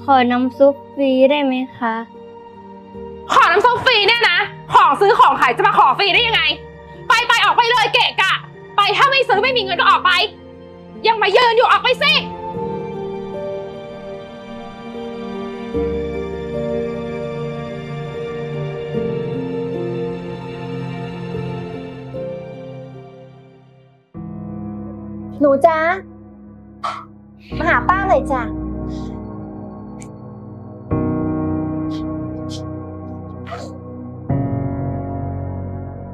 ขอน้ำซุปฟรีได้ไหมคะ ขอน้ำส้มฟรีเนี่ยนะ ของซื้อของขายจะมาขอฟรีได้ยังไง ไปไปออกไปเลยเกะกะ ไปถ้าไม่ซื้อไม่มีเงินก็ออกไป ยังมายืนอยู่ออกไปสิ หนูจ้ามาหาป้าหน่อยจ้ะ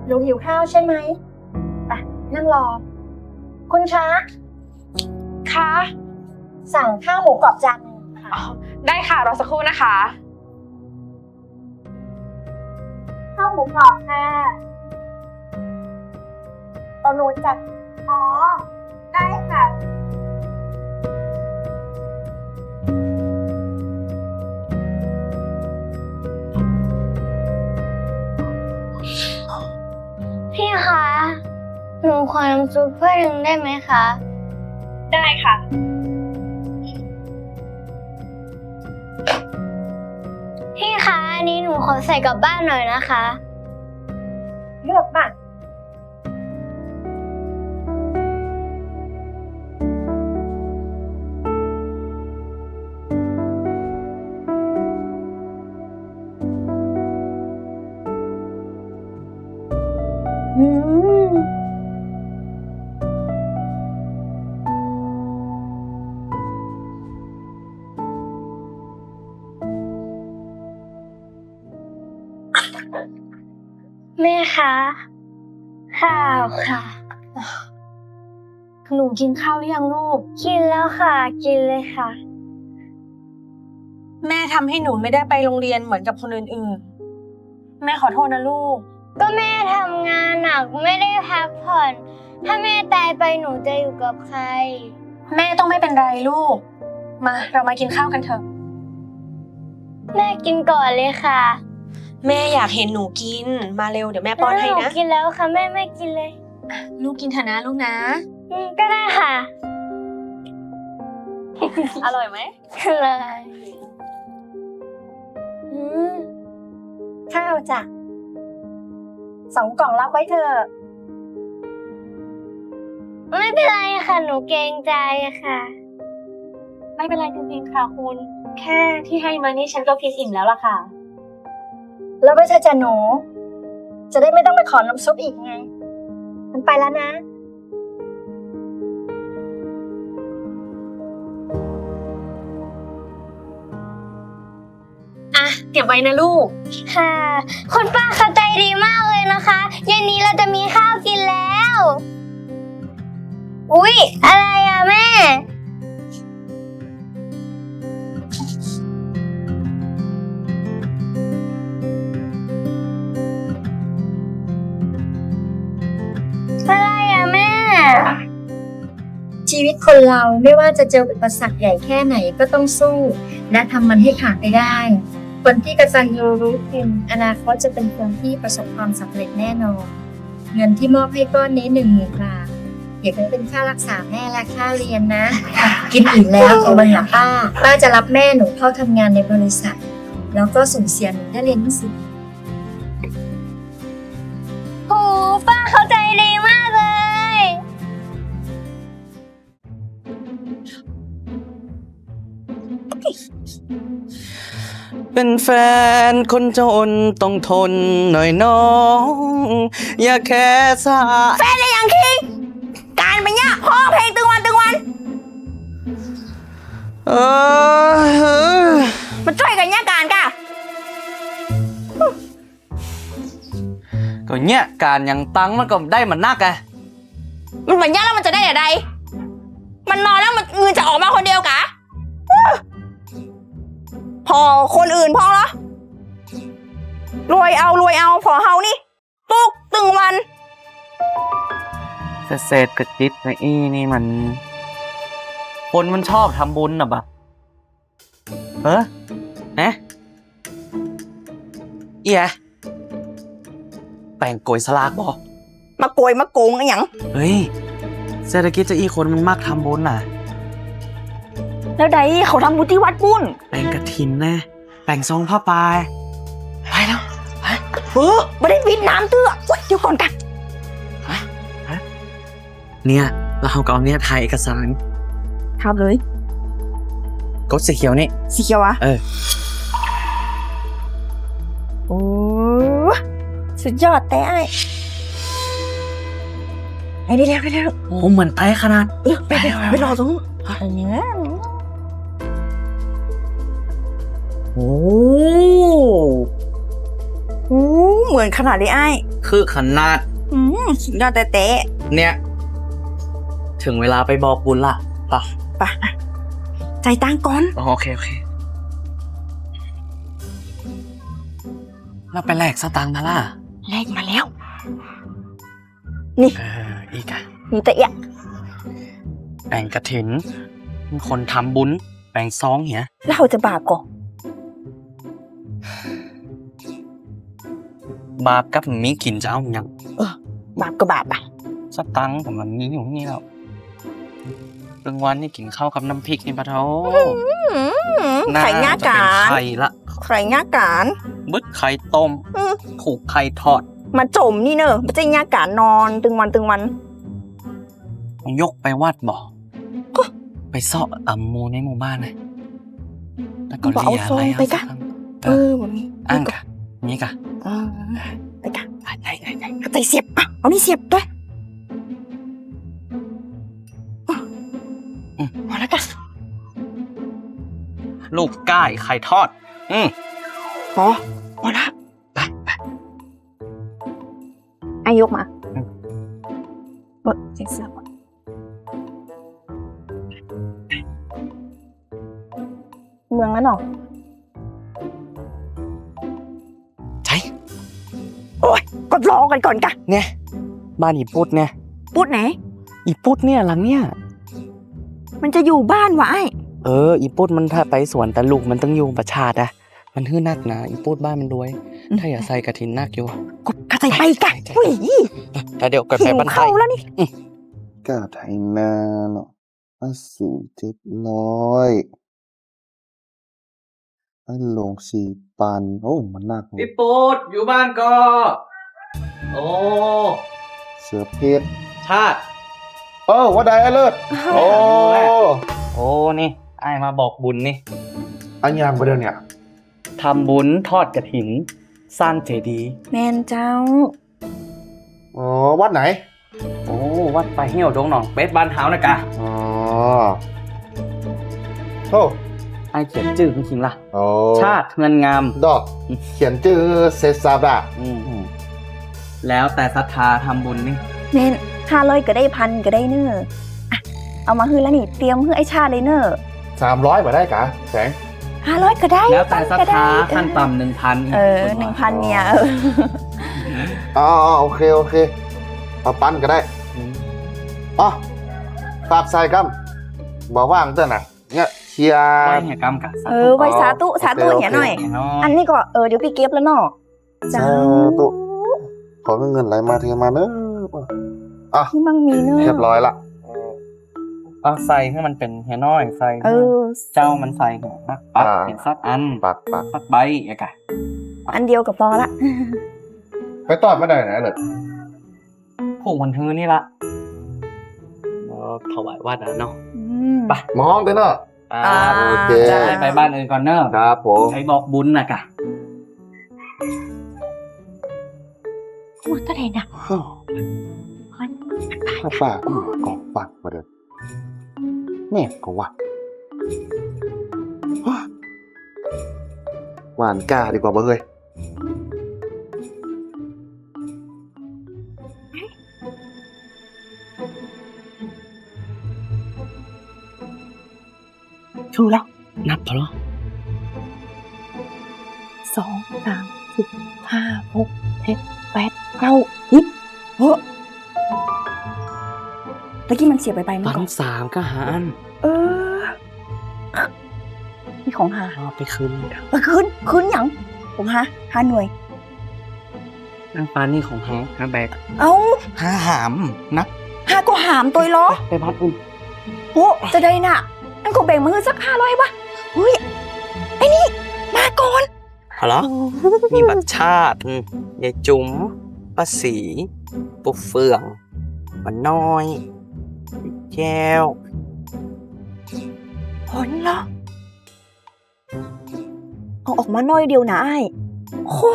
หนูหิวข้าวใช่ไหมไปนั่งรอ คุณคะคะสั่งข้าวหมูกรอบจานหนึงค่ะได้ค่ะรอสักครู่นะคะ ข้าวหมูกรอบค่ะตอนนู้นจัดอ๋อ หนูขอน้ำซุปเพื่อหนึ่งได้ไหมคะ ได้ค่ะ พี่คะอันนี้หนูขอใส่กลับบ้านหน่อยนะคะ เลือกบ้าง คะข้าวค่ะหนูกินข้าวหรือยังลูก กินแล้วค่ะ กินเลยค่ะ แม่ทำให้หนูไม่ได้ไปโรงเรียนเหมือนกับคนอื่นๆ แม่ขอโทษนะลูก ก็แม่ทำงานหนักไม่ได้พักผ่อน ถ้าแม่ตายไปหนูจะอยู่กับใคร แม่ต้องไม่เป็นไรลูก มา เรามากินข้าวกันเถอะ แม่กินก่อนเลยค่ะ แม่อยากเห็นหนูกิน มาเร็วเดี๋ยวแม่ป้อนให้หนูนะกินแล้วค่ะแม่ไม่กินเลยลูกกินเถอะนะลูกนะ อืมก็ได้ค่ะอร่อยไหมเลยอืมข้าวจ้ะสองกล่องรับไว้เถอะไม่เป็นไรค่ะ หนูเกรงใจค่ะ ไม่เป็นไรจริงๆค่ะคุณ แค่ที่ให้มานี่ฉันก็กินอิ่มแล้วล่ะค่ะ แล้วไม่ใช่จะหนู จะได้ไม่ต้องไปขอน้ำซุปอีกไง มันไปแล้วนะ อะ เก็บไว้นะลูก ค่ะ คุณป้าเขาใจดีมากเลยนะคะเย็นนี้เราจะมีข้าวกินแล้ว อุ๊ย อะไรอะแม่ ชีวิตคนเราไม่ว่าจะเจออุปสรรคใหญ่แค่ไหนก็ต้องสู้ และทำมันให้ผ่านไปได้ คนที่กระตันยูรู้คุณอนาคตจะเป็นคนที่ประสบความสำเร็จแน่นอน เงินที่มอบให้ก้อนนี้หนึ่งหมื่นบาทเก็บไว้เป็นค่ารักษาแม่และค่าเรียนนะ กินอิ่มแล้วเอามาหาป้า ป้าจะรับแม่หนูเข้าทำงานในบริษัท แล้วก็ส่งเสียหนูได้เรียนหนังสือ เป็นแฟนคนจนต้องทนหน่อยน้อง อย่าแค่สาการไปเนี่ยห้องเพลงตึงวันตึงวัน เออเออมาช่วยกันเนี่ยการกะก็เนี่ยการยังตังค์มันก็ได้มันนักไงมันเหมือนยากแล้วมันจะได้อะไรมันนอนแล้วมันเงินจะออกมาคนเดียวกะอื้อ พอคนอื่นพอเหรอรวยเอารวยเอาพอเฮานี่ตุกตึงวันแต่เศษกระจิตไอ้อีนี่มัน คนมันชอบทำบุญนะบะเออเนะเอียแป่งโกยสลากบอมาโกยมาโกงอะไรหยังเฮ้ย เศรษฐกิจจะอีคนมันมักทำบุญน่ะ แล้วใดเขาทำบุญที่วัดปุ้นแปลงก ระถินแน่แปลงทรงผ้าปลายไปแล้วเออไม่ได้วินน้ำเตื้อเว้ยเดี๋ยวก่อนกันเนี่ยเราเอากเอาเนี่ยถ่ายเอกสารทำเลยกดสีเขียวนี่สีเขียวอะเออโอ้สุดยอดแต่ไอ้ไอ้นี่เร็วเร็วโอ้เหมือนไต้ขนาดเออไปไปไปรอตรงนู้น โอ้โอ้เหมือนขนาดเลยไอ้คือขนาด อืมสุดยอดแต่แต่เนี่ย ถึงเวลาไปบอกบุญละป่ะไปอะใจตั้งก่อน อ๋อโอเค โอเคเราไปแลกสตางค์นะล่ะแลกมาแล้ว เอออีกอะนี่แต่เอะแบ่งกระถิน คนทำบุญ แบ่งซองเหี้ยแล้วเราจะบาปก่อน บาปกับมีกินจะเอาอย่างบาปก็บาปอะสตังค์ผมมันมีอยู่นี่แล้วกลางวันนี่กินข้าวกับน้ำพริกนี่ปะเท้าอืมไข่ง่าจะกาเป็นรไข่ละไข่ง่าการบึดไข่ต้มอืมถูกไข่ทอด มาจมนี่เนอะไม่ใช่ง่าการนอนตึงวันตึงวันยกไปวัดบอกไปเสาะตำหมูในหมู่บ้านเลยแล้วก็บอกเอาเลียซองอะไรไปกะสัเอเอออแบบนี้อ้างกะ นี่กะเออไปกะอะไหนไหนไหนเอาใจเสียบอะเอานี่เสียบด้วยอืมพอแล้วกันลูกก้ายไข่ทอด อืมพอพอละไปไปไอ้ยกมาเออใส่เสื้อก่อนเมืองนั้นหรอ ก็รอกันก่อนกะเนี่ยบ้านอีปุดเนี่ยพูดไหน อีปุดเนี่ยหลังเนี่ยมันจะอยู่บ้านวะไอ้เออ อีปุดมันถ้าไปสวนแต่ลูกมันต้องอยู่ประชาติอะมันฮื้อนักนะอีปุดบ้านมันรวย ถ้าอย่าใส่กระถินนักอยู่กดกระใส่ไปกะใช่อุ้ยแต่เดี๋ยวกดไปหิวบ้านไทเข้ายแล้วนี่กาไทยนาเนาะมาสู่เจ็ดร้อยให้ลงสี่ปัน โอ้ มันน่ากลัวพี่ปุดอยู่บ้านก็ โอ้ เสือเพชรชาติ เออว่าใดไอ้เลิศโอ้โอ้ นี่ไอ้ายมาบอกบุญนี่ อันยามก็เดินเนี่ยทำบุญทอดกระถิน สร้างเจดีย์แมนเจ้า อ๋อวัดไหนโอ้ วัดไปเหี่ยวดงหนองเป็ดบ้านเท้านะกะอ๋อโอ้ไอ้ายเขียนจื่อจริงๆล่ะ โอ้ชาติเงินงาม ดอกเขียนชื่อเซซาบะอืม แล้วแต่ศรัทธาทำบุญนี่แมนห้าร้อยก็ได้พันก็ได้เนอะอะเอามาฮือแล้วนี่เตรียมฮือไอ้ชาเลยเนอะสามร้อยมาได้กะแสงห้าร้อยก็ได้แล้วแต่ศรัทก็ได้ธาขั้นต่ำหนึ่งพันเออหนึ่งพันเนี่ยเอออ๋ออ๋อโอเคโอเคเอาปั้นก็ได้อ๋อฝากใส่กัมบอกว่างเต้นน่ะเนี่ยเคลียร์ไหว้เหี่ยกรรมกะเออไว้สาธุสาธุโอเคเนี่ยหน่อยเหี่ยน้อย อันนี้ก็เออเดี๋ยวพี่เก็บแล้วเนาะจ้าสาธุ ขอเงินไหลมาเทมาเนอะอะที่มั่งมีเนอะเรียบร้อยละเอาใส่ให้มันเป็นเหี่ยน้อยใส่เออ เจ้ามันใส่หัวปักปักเป็นสักอันปักปักสักใบเอกะอันเดียวกับพอละไปตอดไม่ได้ไหนเลยผูกวันทือนี่ละเออถวายวัดอะเนาะอืมไปมองเต้นเนอะอ่าโอเคจ้าไปไปบ้านอื่นก่อนเนอะครับผมใช้บอกบุญนะกะ หมดเท่าไหร่นะถ้าปากอืมกองปากมาเดินเนี่ยก็ว่าหวานกาดีกว่าเบ้เฮ้ยถูกแล้ว นับเถอะเหรอสองสามสี่ห้าหกเจ็ดแปด เก้าสิบเฮ้อตะกี้มันเสียไปไปมั้ปังก่อนนสามก็หาอัน เออนี่ของหาเอาไปคืนกันเออคืนคืนหยังผมหาหาหน่วยนางฟ้านี่ของแฮฮาแบก เอ้าหาหามนะหาก็หามตัวล้อไปพัดอุ่นโอ้จะได้น่ะอันก็แบ่งมาให้สักห้าร้อยวะเฮ้ยไอ้นี่มาก่อนเอาเหรอมีบัตรชาติอืมยายจุ๋ม ป้าสีปุเฟืองมันน้อยแก้วผลเหรอเอาออกมาหน่อยเดียวนะไอ้ายโอ้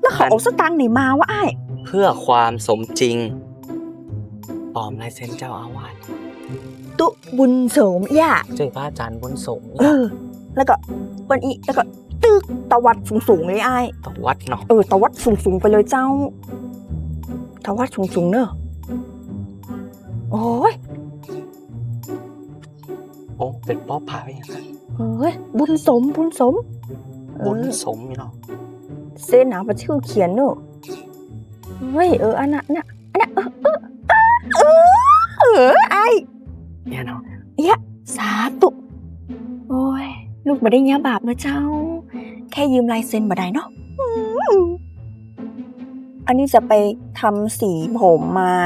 แล้วเขาเอาสตางค์ไหนมาวะไอ้ายเพื่อความสมจริงปลอมลายเซ็นเจ้าอาวาสตุบุญเสริมย่าเจอพระอาจารย์บนสงฆ์เออ แล้วก็วันอีแล้วก็ ตึกตะวัดสูงๆเลยไอ้ายต่อวัดเนาะเออตะวัดสูงๆไปเลยเจ้า ตะวัดสูงๆเนอะโอ้ยโอ้เป็นป๊อปผาไปยังไงเฮ้ยบุญสมบุญสมเออบุญสมนี่เนาะเส้นหนาประชื่อเขียนเนอะเฮ้ยเอออันนั้นน่ะอันนั้นเออเออเออเออไอเนี่ยเนาะสาธุโอ้ย ลูกมาได้เงี้ยบาปนะเจ้า แค่ยืมลายเซ็นมาได้เนาะอืมอันนี้จะไปทำสีผมใหม่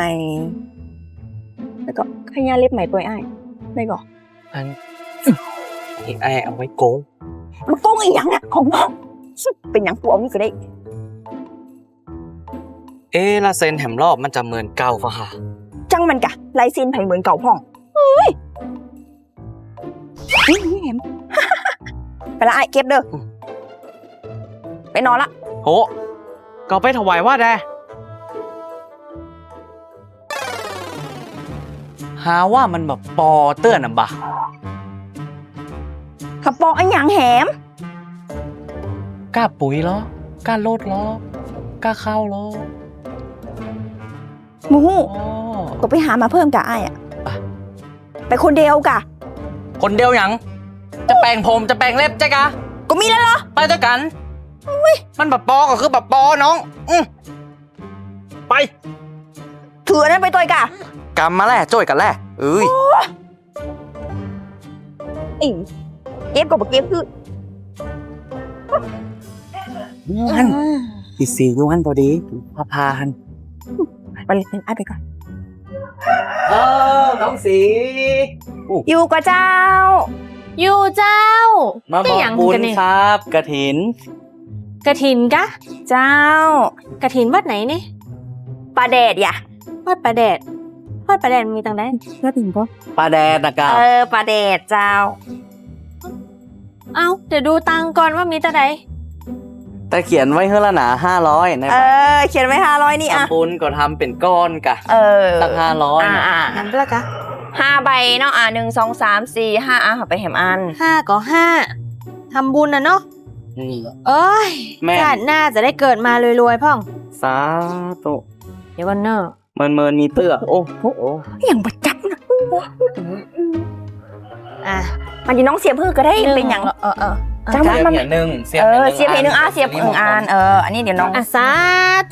แล้วก็ขยาเล็บใหม่ตัวไอ้ายได้ก่อนอันนี่ไอเอาไว้โกงมันโกงอีหยังอะของน้องเป็นหยังตัวนี่ก็ได้ เอ๊ะลายเซ็นแถมรอบมันจะเหมือนเก่าปะคะจังมันกะลายเซ็นไผเหมือนเก่าพ่องเฮ้ยอุ๊ยเห็น ไปละไอ้เก็บเด้ออไปนอนละโหก็ไปถวายว่าแดหาว่ามันแบบปอเตือนอะบะขับปองไอ้หยังแหมกล้าปุ๋ยเหรอกล้าโลดเหรอกล้าเข้าเหรอหมูอ๋อก็ไปหามาเพิ่มกะไอ้อะไปไปคนเดียวกะ คนเดียวหยัง จะแปลงผมจะแปลงเล็บใช่กะก็มีแล้วเหรอ ไปด้วยกันมันแบบปอก็คือแบบปอน้องอืมไปถืออันนั้นไปตัวกะกำมาแหละจ้อยกันแหละเอ้ยอีเก็บก็บอกเก็บคือมันอีสีอยู่หันพอดีพาพาหันไปเลยไอ้ไปก่อนเออน้องสี อยู่กับเจ้า อยู่เจ้ามาบได้อกหยังบุญกันเนี่ยครับกระถิน กระถินกะ เจ้ากระถินวัดไหนนี่ปลาแดดอย่าวัดประแดดวัดประแดดมีตังได้ก็ถึงปะปลาแดดนะกาเออปลาแดดเจ้า เอ้าเดี๋ยวดูตังก่อนว่ามีตังไดแต่เขียนไว้เฮือละหนาห้าร้อยนะเออ เขียนไว้ห้าร้อยนี่อะทำบุญก็ทำเป็นก้อนกะ เออตั้งห้าร้อยอ่าอ่านั่นละกะ ห้าใบเนาะอะหนึ่งสองสามสี่ห้าอะเอาไปแหมอัน ห้าก็ห้าทำบุญนะเนาะนี่ เอ้ยแม่ชาติหน้าจะได้เกิดมารวยๆพ่อง สาธุเดี๋ยววันเนอร์เมินเมินมีเตื้อโอ้โหอย่างประจักนะอะมันจะน้องเสียบพือก็ได้เป็นอย่างเออเออ จังเสีมัยนบมัน อย่างหนึ่งเสียบเออย่างอหนึ่งเสียบเพลงหนึ่งอะเสียบหนึ่งอันเอออันนี้เดี๋ยวน้องอะสา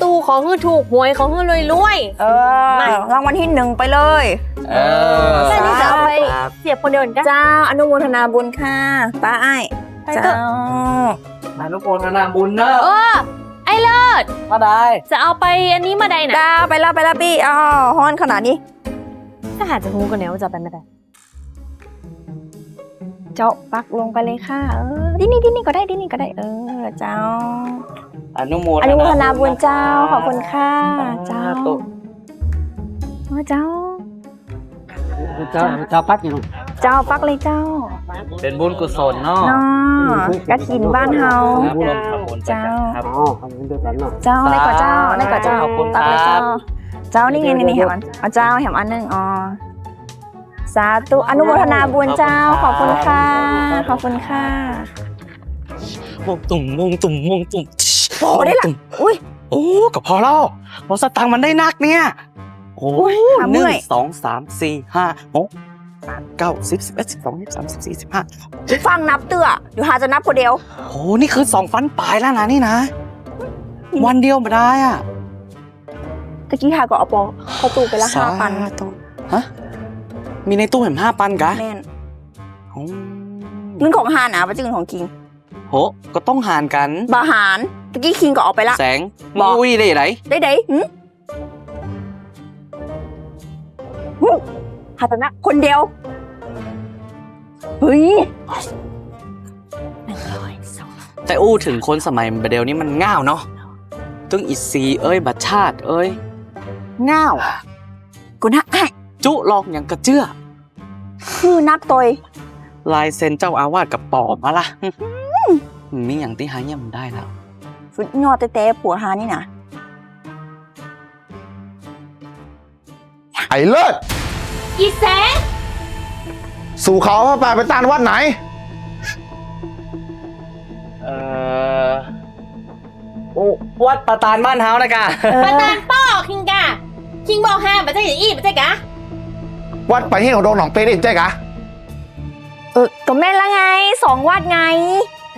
ตูขอให้ถูกหวยขอให้รวยเออรางวัลที่หนึ่งไปเลย เออๆแค่นี้จะเอาไปครับเสียบคนเดียวกัน เจ้าอนุโมทนาบุญค่ะป้าไอ้ายไปเถเจ้าอะอนุโมทนาบุญเนอะเออ ไอ้เลิศมาได้ จะเอาไปอันนี้มาใดนะดาวไปแล้วไปแล้วพี่อ๋อฮอนขนาดนี้ ถ้าหาจะฮู้กันเนี่ยว่าจะเอาไปไม่ได้ เจ้าปักลงไปเลยค่ะ เออดินี่ดินี่ก็ได้ดินี่ก็ได้ เออ เจ้า อนุโมอนุโมทนาบุญเจ้าขอบคุณค่ะ เจ้าเจ้าเออเจ้า เจ้าเจ้าปัดอยู่เจ้าปักเลยเจ้า เป็นบุญกุศลเนาะเนาะกระถินบ้านเฮาครับผมขอบคุณจ้าครับอ๋อทำเดียวกันเนาะเจ้าได้กว่าเจ้าได้กว่าเจ้าขอบคุณตักเลยครัเจ้าบเจ้านี่ไงนี่นี่แหมอันเอาเจ้าแหมอันหนึ่งอ๋อ สาธุอนุโมทนาบุญเจ้าขอบคุณค่ะ ขอบคุณค่ะวงตุ่มวงตุ่มวงตุ่มโอ้ได้ละอุ้ยโอ้ก็พอแล้วเพราะสตังค์มันได้นักเนี่ยโอ้ยหาหเมื่นึ่งอยสองสามสี่ห้าหกแปดเก้าสิบสิบเอ็ดสิบสองสิบสามสิบสี่สิบห้าฟังนับเตื้อเดี๋ยวหาจะนับคนเดียวโอ้นี่คือสองฟันปลายแล้วนะนี่นะ วันเดียวมาได้อะตะกี้หาก็เอาปอเข้าตู้ไปละห้าพันสธุฮะ มีในตู้เห็นห้าปันกะแม่นโอ้เงินของฮานอะไปจึงของคิงโหก็ต้องหารกันบาหารตะกี้คิงก็เอาไปละ แสงบอก อุ้ยได้ไหนได้ไดหึหึหาแต่นะคนเดียวเฮ้ยแต่อู้ถึงคนสมัยเดียวนี้มันง่าวเนาะตึงอีซีเอ้ยบัตรชาติเอ้ยง่าวกูนะไอ้ จุลอกอย่างกระเจื้อคือนักตอยลายเซ็นเจ้าอาวาสกับปอบมาละมีอย่างที่หาเยี่ยมได้แล้วสุดยอดแต่ๆผัวหานี่นะไอ้เลิศอีแสงสู่เขาพระป่าไปตานวัดไหน เอ่อโอ้วัดประตานบ้านเฮานะกะ ประธานป้อคิงกะคิงบอกห้ามมาใจอย่างอี้มาใจกะ วัดไปที่ของโดงหนองเปได้ใช่กะเออก็แม่นละไงสองวัดไง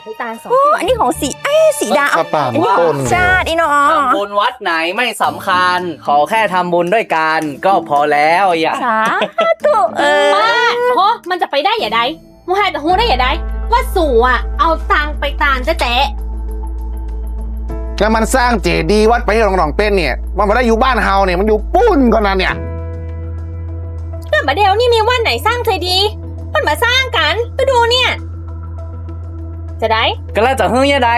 ไปตาลสองโอ้อันนี้ของสีเอ้ยสีดาพระป่าอันนี้ขต้อนงชาติอีเนาะทำบุญวัดไหนไม่สำคัญ ขอแค่ทำบุญด้วยกันก็พอแล้วอย่าสาธุเออป้าโหมันจะไปได้อย่าใดมูหายแต่ฮูได้อย่าใดว่าสู่อะ เอาตังค์ไปตาลแจ๊ะแล้วมันสร้างเจดีย์วัดไปที่ของหนองเป็นเนี่ย มันไม่ได้อยู่บ้านเฮาเนี่ยมันอยู่ปุ้นก่อนนั้นเนี่ย แต่มาเดียวนี่มีวันไหนสร้างใจดีมันมาสร้างกันก็ดูเนี่ย จะได้ก็แล้วจะเฮ้ยยังไง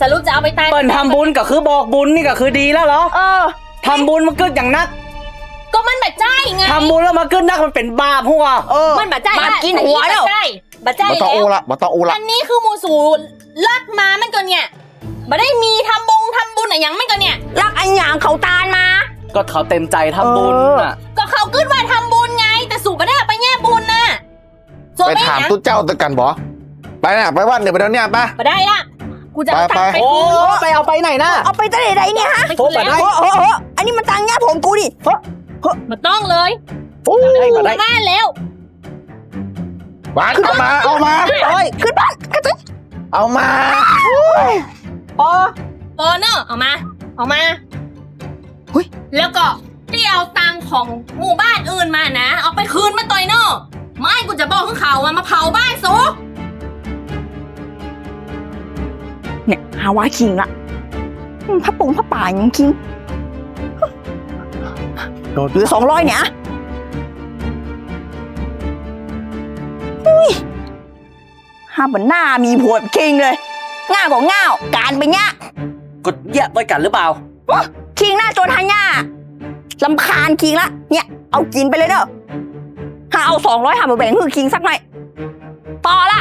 สรุปจะเอาไปตายเปิ่นทำบุญก็คือบอกบุญนี่ก็คือดีแล้วเหรอเออทำบุญมันเกิดอย่างนัก ก็มันแบบใจไงทำบุญแล้วมาเกิดนักมันเป็นบาปหัวเออมันแบบใจบาปกินหัวแล้วบัดใจบัดใจบ่ต้องแล้โอวละบ่ต้องโอละอันนี้คือหมูสูลักมามันก็เนี่ยมาได้มีทำบงทำบุญอะไรอย่างมันก็เนี่ยรักอันหยางเขาตาลมา ก็เขาเต็มใจทำบุญน่ะ ก็เขาขึ้นว่าทำบุญไง แต่สู่ไม่ได้เอาไปแง่บุญน่ะส่วนไปไม่ถามนะตุ๊ดเจ้าตะกันบ่ไปน่ะไปวัดเนี่ยไปเดี๋ยวเนี้ไปมาได้ละกูจะเอาไปตังค์ไป โอ้คืนไปเอาไปไหนน่ะ เอาไปตั้งไหนเนี่ยฮะไปคืนแล้วโอ้โหโอ้โหอันนี้มันตังค์ญาติผมกูดิมาต้องเลยได้มาได้บ้านแล้ว หวานเอามาเอามาเฮ้ยขึ้นบ้านกระตุ้นเอามา ปอปอเนอะเอามาเอามา แล้วก็ที่เอาตังค์ของหมู่บ้านอื่นมานะ เอาไปคืนมาต่อยเนอะไม่กูจะบอกข้างเขาอะมาเผาบ้านซูเนี่ยหาว่าคิงละอืมพระปงพระป่ายังคิงโดนเหลือสองร้อยเนี่ยอะอุ้ยห้าบนหน้ามีผัวแบบคิงเลย ง่าก็ง่าวการไปง่าก็แยกด้วยกันหรือเปล่าคิ งหน้าจนหันย่าลำคาญคิงละ เนี่ย เอากินไปเลยเด้อหาเอาสองร้อยหามาแบ่งคือคิงสักหน่อยพอละ